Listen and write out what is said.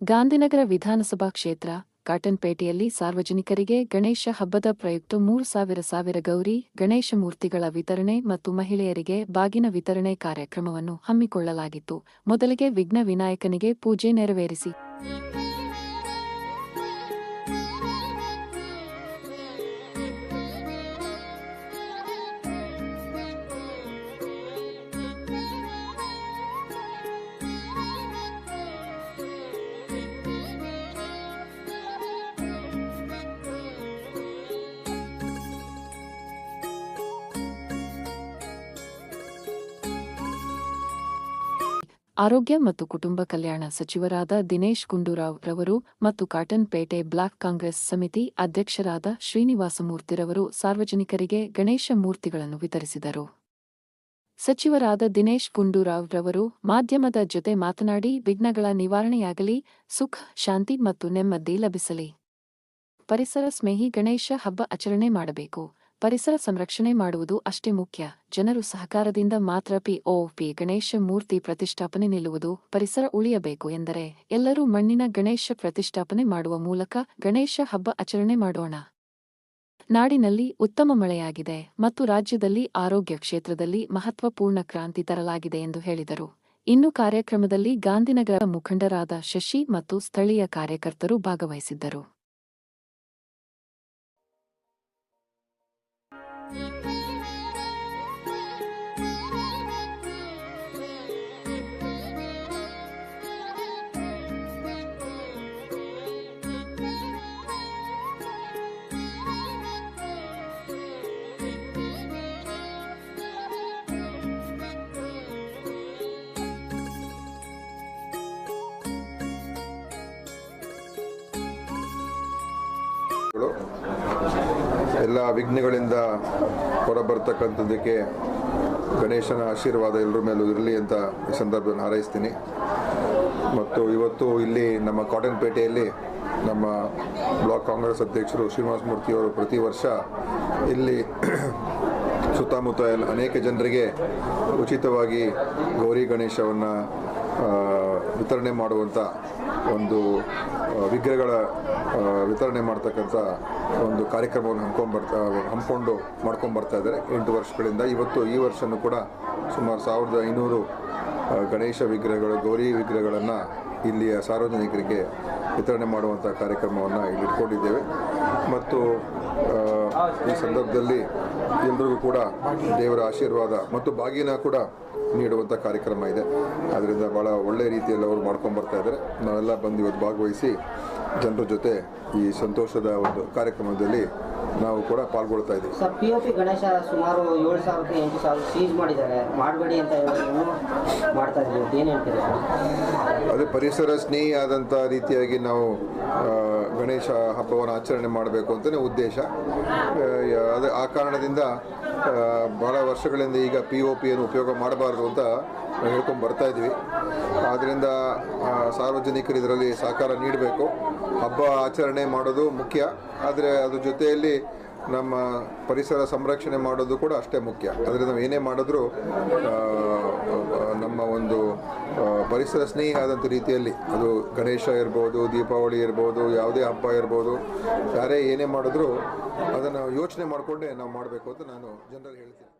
ಗಾಂಧಿನಗರ ವಿಧಾನಸಭಾ ಕ್ಷೇತ್ರ, ಕಾಟನ್ಪೇಟೆಯಲ್ಲಿ ಸಾರ್ವಜನಿಕರಿಗೆ ಗಣೇಶ ಹಬ್ಬದ ಪ್ರಯುಕ್ತ ಮೂರು ಸಾವಿರ ಸಾವಿರ ಗೌರಿ, ಗಣೇಶ ಮೂರ್ತಿಗಳ ವಿತರಣೆ ಮತ್ತು ಮಹಿಳೆಯರಿಗೆ ಬಾಗಿನ ವಿತರಣೆ ಕಾರ್ಯಕ್ರಮವನ್ನು ಹಮ್ಮಿಕೊಳ್ಳಲಾಗಿತ್ತು. ಮೊದಲಿಗೆ ವಿಘ್ನ ವಿನಾಯಕನಿಗೆ ಪೂಜೆ ನೆರವೇರಿಸಿ. ಆರೋಗ್ಯ ಮತ್ತು ಕುಟುಂಬ ಕಲ್ಯಾಣ ಸಚಿವರಾದ ದಿನೇಶ್ ಗುಂಡೂರಾವ್ ರವರು ಮತ್ತು ಕಾಟನ್ಪೇಟೆ ಬ್ಲಾಕ್ ಕಾಂಗ್ರೆಸ್ ಸಮಿತಿ ಅಧ್ಯಕ್ಷರಾದ ಶ್ರೀನಿವಾಸಮೂರ್ತಿರವರು ಸಾರ್ವಜನಿಕರಿಗೆ ಗಣೇಶ ಮೂರ್ತಿಗಳನ್ನು ವಿತರಿಸಿದರು. ಸಚಿವರಾದ ದಿನೇಶ್ ಗುಂಡೂರಾವ್ ರವರು ಮಾಧ್ಯಮದ ಜೊತೆ ಮಾತನಾಡಿ, ವಿಘ್ನಗಳ ನಿವಾರಣೆಯಾಗಲಿ, ಸುಖ, ಶಾಂತಿ ಮತ್ತು ನೆಮ್ಮದಿ ಲಭಿಸಲಿ. ಪರಿಸರ ಸ್ನೇಹಿ ಗಣೇಶ ಹಬ್ಬ ಆಚರಣೆ ಮಾಡಬೇಕು. ಪರಿಸರ ಸಂರಕ್ಷಣೆ ಮಾಡುವುದು ಅಷ್ಟೇ ಮುಖ್ಯ. ಜನರು ಸಹಕಾರದಿಂದ ಮಾತ್ರ ಪಿಒಪಿ ಗಣೇಶ ಮೂರ್ತಿ ಪ್ರತಿಷ್ಠಾಪನೆ ನಿಲ್ಲುವುದು ಪರಿಸರ ಉಳಿಯಬೇಕು ಎಂದರೆ ಎಲ್ಲರೂ ಮಣ್ಣಿನ ಗಣೇಶ ಪ್ರತಿಷ್ಠಾಪನೆ ಮಾಡುವ ಮೂಲಕ ಗಣೇಶ ಹಬ್ಬ ಆಚರಣೆ ಮಾಡೋಣ. ನಾಡಿನಲ್ಲಿ ಉತ್ತಮ ಮಳೆಯಾಗಿದೆ ಮತ್ತು ರಾಜ್ಯದಲ್ಲಿ ಆರೋಗ್ಯ ಕ್ಷೇತ್ರದಲ್ಲಿ ಮಹತ್ವಪೂರ್ಣ ಕ್ರಾಂತಿ ತರಲಾಗಿದೆ ಎಂದು ಹೇಳಿದರು. ಇನ್ನು ಕಾರ್ಯಕ್ರಮದಲ್ಲಿ ಗಾಂಧಿನಗರ ಮುಖಂಡರಾದ ಶಶಿ ಮತ್ತು ಸ್ಥಳೀಯ ಕಾರ್ಯಕರ್ತರು ಭಾಗವಹಿಸಿದ್ದರು. ಗಳು ಎಲ್ಲ ವಿಘ್ನಗಳಿಂದ ಹೊರಬರ್ತಕ್ಕಂಥದ್ದಕ್ಕೆ ಗಣೇಶನ ಆಶೀರ್ವಾದ ಎಲ್ಲರ ಮೇಲೂ ಇರಲಿ ಅಂತ ಈ ಸಂದರ್ಭದಲ್ಲಿ ಹಾರೈಸ್ತೀನಿ. ಮತ್ತು ಇವತ್ತು ಇಲ್ಲಿ ನಮ್ಮ ಕಾಟನ್ ಪೇಟೆಯಲ್ಲಿ ನಮ್ಮ ಬ್ಲಾಕ್ ಕಾಂಗ್ರೆಸ್ ಅಧ್ಯಕ್ಷರು ಶ್ರೀನಿವಾಸ ಮೂರ್ತಿಯವರು ಪ್ರತಿ ವರ್ಷ ಇಲ್ಲಿ ಸುತ್ತಮುತ್ತ ಅನೇಕ ಜನರಿಗೆ ಉಚಿತವಾಗಿ ಗೌರಿ ಗಣೇಶವನ್ನು ವಿತರಣೆ ಮಾಡುವಂಥ ಒಂದು ವಿಗ್ರಹಗಳ ವಿತರಣೆ ಮಾಡ್ತಕ್ಕಂಥ ಒಂದು ಕಾರ್ಯಕ್ರಮವನ್ನು ಹಮ್ಕೊಂಡು ಬರ್ತಾ ಹಮ್ಮಿಕೊಂಡು ಮಾಡ್ಕೊಂಡು ಬರ್ತಾ ಇದ್ದಾರೆ. ಎಂಟು ವರ್ಷಗಳಿಂದ ಇವತ್ತು ಈ ವರ್ಷನೂ ಕೂಡ ಸುಮಾರು ಸಾವಿರದ ಐನೂರು ಗಣೇಶ ವಿಗ್ರಹಗಳು, ಗೌರಿ ವಿಗ್ರಹಗಳನ್ನು ಇಲ್ಲಿಯ ಸಾರ್ವಜನಿಕರಿಗೆ ವಿತರಣೆ ಮಾಡುವಂಥ ಕಾರ್ಯಕ್ರಮವನ್ನು ಇಲ್ಲಿ ಇಟ್ಕೊಂಡಿದ್ದೇವೆ. ಮತ್ತು ಈ ಸಂದರ್ಭದಲ್ಲಿ ಎಲ್ರಿಗೂ ಕೂಡ ದೇವರ ಆಶೀರ್ವಾದ ಮತ್ತು ಬಾಗಿನ ಕೂಡ ನೀಡುವಂಥ ಕಾರ್ಯಕ್ರಮ ಇದೆ. ಅದರಿಂದ ಭಾಳ ಒಳ್ಳೆ ರೀತಿಯಲ್ಲಿ ಅವರು ಮಾಡ್ಕೊಂಡು ಬರ್ತಾ ಇದ್ದಾರೆ. ನಾವೆಲ್ಲ ಬಂದು ಇವತ್ತು ಭಾಗವಹಿಸಿ ಜನರ ಜೊತೆ ಈ ಸಂತೋಷದ ಒಂದು ಕಾರ್ಯಕ್ರಮದಲ್ಲಿ ನಾವು ಕೂಡ ಪಾಲ್ಗೊಳ್ತಾ ಇದ್ದೀವಿ. Sir P O P Ganesha ಸುಮಾರು ಏಳು ಸಾವಿರಕ್ಕೆ ಎಂಟು ಸಾವಿರ ಸೀಜ್ ಮಾಡಿದ್ದಾರೆ. ಮಾಡಬೇಡಿ ಅಂತ ಮಾಡ್ತಾ ಇದ್ದೀವಿ. ಏನು ಹೇಳ್ತೀರಿ ಅದೇ ಪರಿಸರ ಸ್ನೇಹಿ ಆದಂಥ ರೀತಿಯಾಗಿ ನಾವು ಗಣೇಶ ಹಬ್ಬವನ್ನು ಆಚರಣೆ ಮಾಡಬೇಕು ಅಂತಲೇ ಉದ್ದೇಶ. ಅದೇ ಆ ಕಾರಣದಿಂದ ಬಹಳ ವರ್ಷಗಳಿಂದ ಈಗ ಪಿ ಒ ಪಿಯನ್ನು ಉಪಯೋಗ ಮಾಡಬಾರ್ದು ಅಂತ ನಾವು ಹೇಳ್ಕೊಂಡು ಬರ್ತಾ ಇದ್ವಿ ಆದ್ದರಿಂದ ಸಾರ್ವಜನಿಕರು ಇದರಲ್ಲಿ ಸಹಕಾರ ನೀಡಬೇಕು. ಹಬ್ಬ ಆಚರಣೆ ಮಾಡೋದು ಮುಖ್ಯ. ಆದರೆ ಅದ್ರ ಜೊತೆಯಲ್ಲಿ ನಮ್ಮ ಪರಿಸರ ಸಂರಕ್ಷಣೆ ಮಾಡೋದು ಕೂಡ ಅಷ್ಟೇ ಮುಖ್ಯ. ಅದರಿಂದ ನಾವು ಏನೇ ಮಾಡಿದ್ರೂ ನಮ್ಮ ಒಂದು ಪರಿಸರ ಸ್ನೇಹಿ ಆದಂಥ ರೀತಿಯಲ್ಲಿ, ಅದು ಗಣೇಶ ಇರ್ಬೋದು, ದೀಪಾವಳಿ ಇರ್ಬೋದು, ಯಾವುದೇ ಹಬ್ಬ ಇರ್ಬೋದು, ಯಾರೇ ಏನೇ ಮಾಡಿದ್ರೂ ಅದನ್ನು ಯೋಚನೆ ಮಾಡಿಕೊಂಡೇ ನಾವು ಮಾಡಬೇಕು ಅಂತ ನಾನು ಜನರಲ್ಲಿ ಹೇಳ್ತೀನಿ.